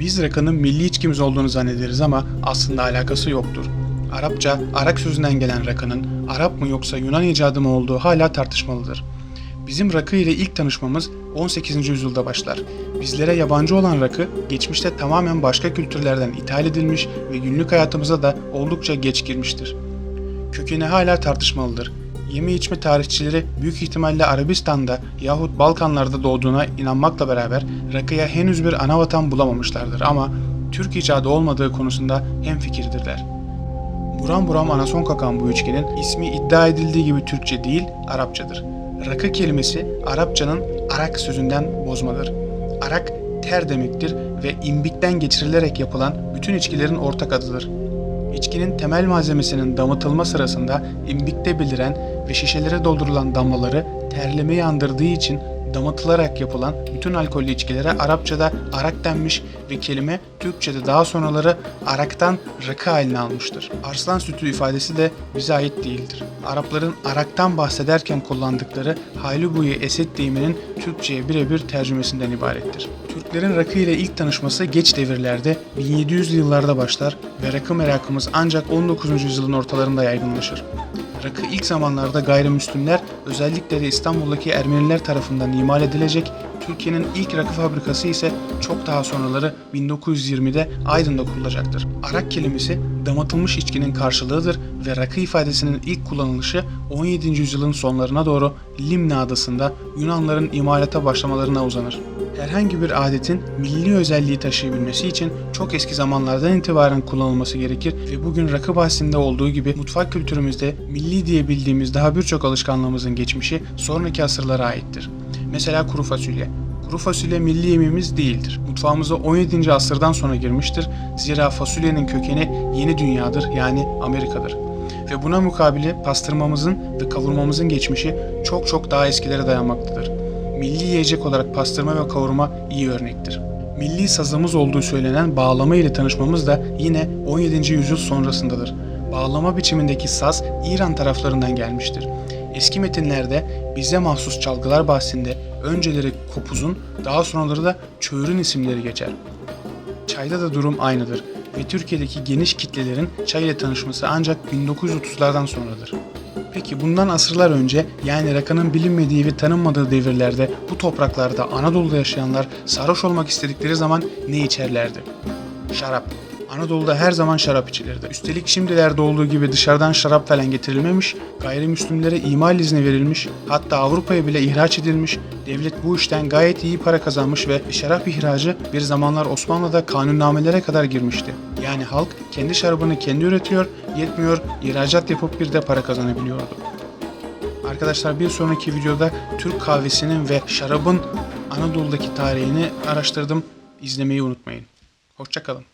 Biz rakının milli içkimiz olduğunu zannederiz ama aslında alakası yoktur. Arapça, Arak sözünden gelen rakının Arap mı yoksa Yunan icadı mı olduğu hala tartışmalıdır. Bizim rakı ile ilk tanışmamız 18. yüzyılda başlar. Bizlere yabancı olan rakı geçmişte tamamen başka kültürlerden ithal edilmiş ve günlük hayatımıza da oldukça geç girmiştir. Kökeni hala tartışmalıdır. Yeme içme tarihçileri büyük ihtimalle Arabistan'da yahut Balkanlarda doğduğuna inanmakla beraber rakıya henüz bir anavatan bulamamışlardır ama Türk icadı olmadığı konusunda hemfikirdirler. Buram buram anason kakan bu içkinin ismi iddia edildiği gibi Türkçe değil Arapçadır. Rakı kelimesi Arapçanın arak sözünden bozmadır. Arak ter demektir ve imbikten geçirilerek yapılan bütün içkilerin ortak adıdır. İçkinin temel malzemesinin damıtılma sırasında imbikte beliren ve şişelere doldurulan damlaları terlemeyi andırdığı için damıtılarak yapılan bütün alkollü içkilere Arapçada arak denmiş ve kelime Türkçe'de daha sonraları araktan rakı haline almıştır. Arslan sütü ifadesi de bize ait değildir. Arapların araktan bahsederken kullandıkları Haylubuye Esed deyiminin Türkçe'ye birebir tercümesinden ibarettir. Türklerin rakı ile ilk tanışması geç devirlerde 1700'lü yıllarda başlar ve rakı merakımız ancak 19. yüzyılın ortalarında yaygınlaşır. Rakı ilk zamanlarda gayrimüslimler özellikle de İstanbul'daki Ermeniler tarafından imal edilecek, Türkiye'nin ilk rakı fabrikası ise çok daha sonraları 1920'de Aydın'da kurulacaktır. Arak kelimesi damıtılmış içkinin karşılığıdır ve rakı ifadesinin ilk kullanılışı 17. yüzyılın sonlarına doğru Limna adasında Yunanların imalata başlamalarına uzanır. Herhangi bir adetin milli özelliği taşıyabilmesi için çok eski zamanlardan itibaren kullanılması gerekir ve bugün rakı bahsinde olduğu gibi mutfak kültürümüzde milli diye bildiğimiz daha birçok alışkanlığımızın geçmişi sonraki asırlara aittir. Mesela kuru fasulye. Kuru fasulye milli yemeğimiz değildir. Mutfağımıza 17. asırdan sonra girmiştir. Zira fasulyenin kökeni yeni dünyadır yani Amerika'dır. Ve buna mukabili pastırmamızın ve kavurmamızın geçmişi çok çok daha eskilere dayanmaktadır. Milli yiyecek olarak pastırma ve kavurma iyi örnektir. Milli sazımız olduğu söylenen bağlama ile tanışmamız da yine 17. yüzyıl sonrasındadır. Bağlama biçimindeki saz İran taraflarından gelmiştir. Eski metinlerde bize mahsus çalgılar bahsinde önceleri kopuzun, daha sonraları da çöğürün isimleri geçer. Çayda da durum aynıdır ve Türkiye'deki geniş kitlelerin çay ile tanışması ancak 1930'lardan sonradır. Peki bundan asırlar önce yani rakının bilinmediği ve tanınmadığı devirlerde bu topraklarda Anadolu'da yaşayanlar sarhoş olmak istedikleri zaman ne içerlerdi? Şarap. Anadolu'da her zaman şarap içilirdi. Üstelik şimdilerde olduğu gibi dışarıdan şarap falan getirilmemiş, gayrimüslimlere imal izni verilmiş, hatta Avrupa'ya bile ihraç edilmiş, devlet bu işten gayet iyi para kazanmış ve şarap ihracı bir zamanlar Osmanlı'da kanunnamelere kadar girmişti. Yani halk kendi şarabını kendi üretiyor, yetmiyor, ihracat yapıp bir de para kazanabiliyordu. Arkadaşlar bir sonraki videoda Türk kahvesinin ve şarabın Anadolu'daki tarihini araştırdım. İzlemeyi unutmayın. Hoşçakalın.